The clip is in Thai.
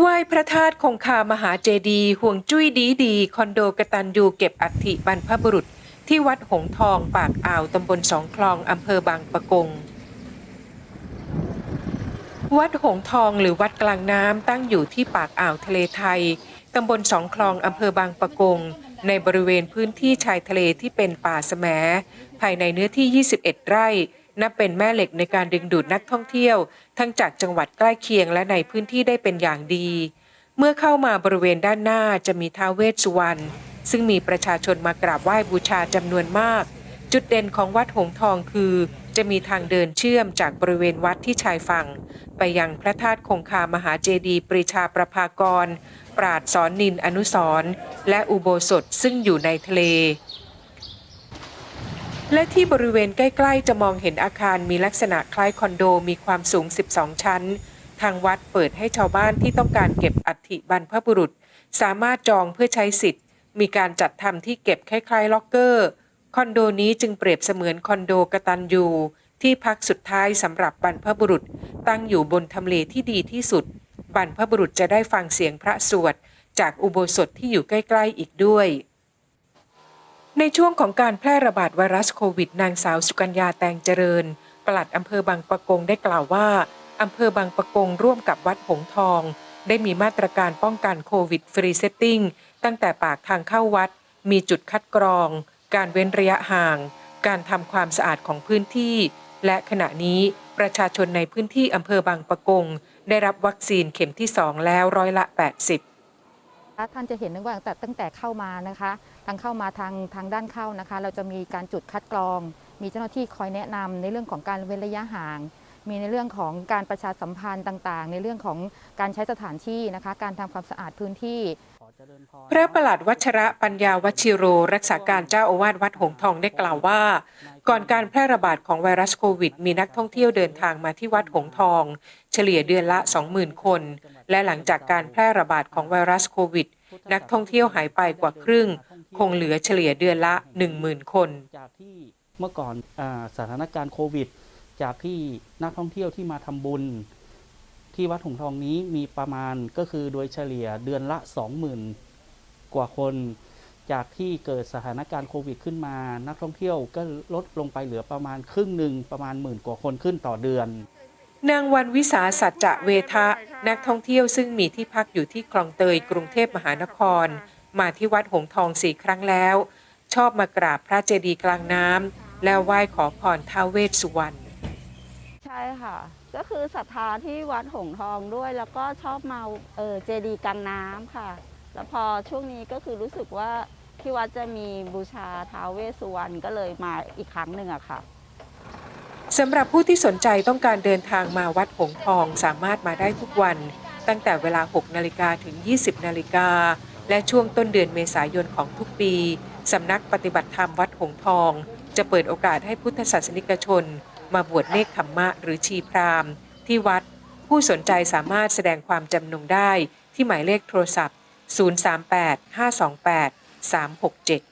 ไหว้พระธาตุคงคามหาเจดีย์ห่วงจุ้ยดีดี คอนโดกตันยูเก็บอัฐิบรรพบุรุษ ที่วัดหงทองปากอ่าวตำบลสองคลองอำเภอบางปะกง วัดหงทองหรือวัดกลางน้ำตั้งอยู่ที่ปากอ่าวทะเลไทยตำบลสองคลองอำเภอบางปะกง ในบริเวณพื้นที่ชายทะเลที่เป็นป่าแสมภายในเนื้อที่ 21 ไร่ นับเป็นแม่เหล็กในการดึงดูดนักท่องเที่ยว ทั้งจากจังหวัดใกล้เคียงและในพื้นที่ได้เป็นอย่างดี เมื่อเข้ามาบริเวณด้านหน้าจะมีท้าวเวสสุวรรณซึ่งมีประชาชนมากราบไหว้บูชาจำนวนมาก จุดเด่นของวัดหงทองคือ จะมีทางเดินเชื่อมจากบริเวณวัดที่ชายฝั่ง ไปยังพระธาตุคงคามหาเจดีย์ปรีชาประภากร ปราดสอนนินอนุสรและอุโบสถซึ่งอยู่ในทะเล และที่บริเวณใกล้ๆ จะมองเห็นอาคารมีลักษณะคล้ายคอนโดมีความสูง 12 ชั้น ทางวัดเปิดให้ชาวบ้านที่ต้องการเก็บอัฐิบรรพบุรุษ สามารถจองเพื่อใช้สิทธิ์ มีการจัดทำที่เก็บคล้ายๆ ล็อกเกอร์ คอนโดนี้จึงเปรียบเสมือนคอนโดกตันยูที่พักสุดท้ายสำหรับบรรพบุรุษ ตั้งอยู่บนทำเลที่ดีที่สุด บรรพบุรุษจะได้ฟังเสียงพระสวดจากอุโบสถที่อยู่ใกล้ ๆ อีกด้วย ในช่วงของการแพร่ระบาดไวรัสโควิด นางสาวสุกัญญาแตงเจริญ ปลัดอำเภอบางปะกงได้กล่าวว่าอำเภอบางปะกงร่วมกับวัดหงทอง ได้มีมาตรการป้องกันโควิดฟรีเซตติ้งตั้งแต่ปากทางเข้าวัด มีจุดคัดกรอง การเว้นระยะห่าง การทำความสะอาดของพื้นที่ และขณะนี้ประชาชนในพื้นที่อำเภอบางปะกง ได้รับวัคซีนเข็มที่2แล้วร้อยละ 80 ท่านจะเห็นว่าตั้งแต่ตั้งแต่เข้ามานะคะ ทางเข้ามาทางทางด้านเข้านะคะ เราจะมีการจุดคัดกรอง มีเจ้าหน้าที่คอยแนะนำในเรื่องของการเว้นระยะห่าง มีในเรื่องของการประชาสัมพันธ์ต่างๆ ในเรื่องของการใช้สถานที่นะคะ การทำความสะอาดพื้นที่ พระประหลัดวัชระปัญญาวชิโร รักษาการเจ้าอาวาสวัดหงส์ทองได้กล่าวว่า ก่อนการแพร่ระบาดของไวรัสโควิด มีนักท่องเที่ยวเดินทางมาที่วัดหงส์ทอง เฉลี่ยเดือนละ 20,000 คน และหลังจากการแพร่ระบาดของไวรัสโควิด นักท่องเที่ยวหายไปกว่าครึ่ง คงเหลือเฉลี่ยเดือนละ 10,000 คนจากที่เมื่อก่อนอาสถานการณ์โควิด จากที่นักท่องเที่ยวที่มาทำบุญ ที่วัดหงส์ทองนี้มีประมาณก็คือโดยเฉลี่ยเดือนละ 20,000 กว่าคน จากที่เกิดสถานการณ์โควิดขึ้นมา นักท่องเที่ยวก็ลดลงไปเหลือประมาณครึ่งหนึ่งประมาณหมื่นกว่าคนขึ้นต่อเดือนนางวันวิสาสัจจะเวทะ นักท่องเที่ยวซึ่งมีที่พักอยู่ที่คลองเตยกรุงเทพมหานคร มาที่วัดหงส์ทองสี่ครั้งแล้ว ชอบมากราบพระเจดีย์กลางน้ำแล้วไหว้ขอพรท้าวเวสสุวรรณใช่ค่ะ ก็คือศรัทธาที่วัดหงทองด้วย แล้วก็ชอบมาเออเจดีย์กลางน้ำค่ะ แล้วพอช่วงนี้ก็คือรู้สึกว่าที่วัดจะมีบูชาท้าวเวสสุวรรณก็เลยมาอีกครั้งหนึ่งอะค่ะสำหรับผู้ที่สนใจต้องการเดินทางมาวัดหงทองสามารถมาได้ทุกวัน ตั้งแต่เวลา 6 นาฬิกาถึง 20 นาฬิกา และช่วงต้นเดือนเมษายนของทุกปีสำนักปฏิบัติธรรมวัดหงทอง จะเปิดโอกาสให้พุทธศาสนิกชน มาบวชเนกขมมะหรือชีพรามที่วัด ผู้สนใจสามารถแสดงความจำนงได้ที่หมายเลขโทรศัพท์ 038 528 367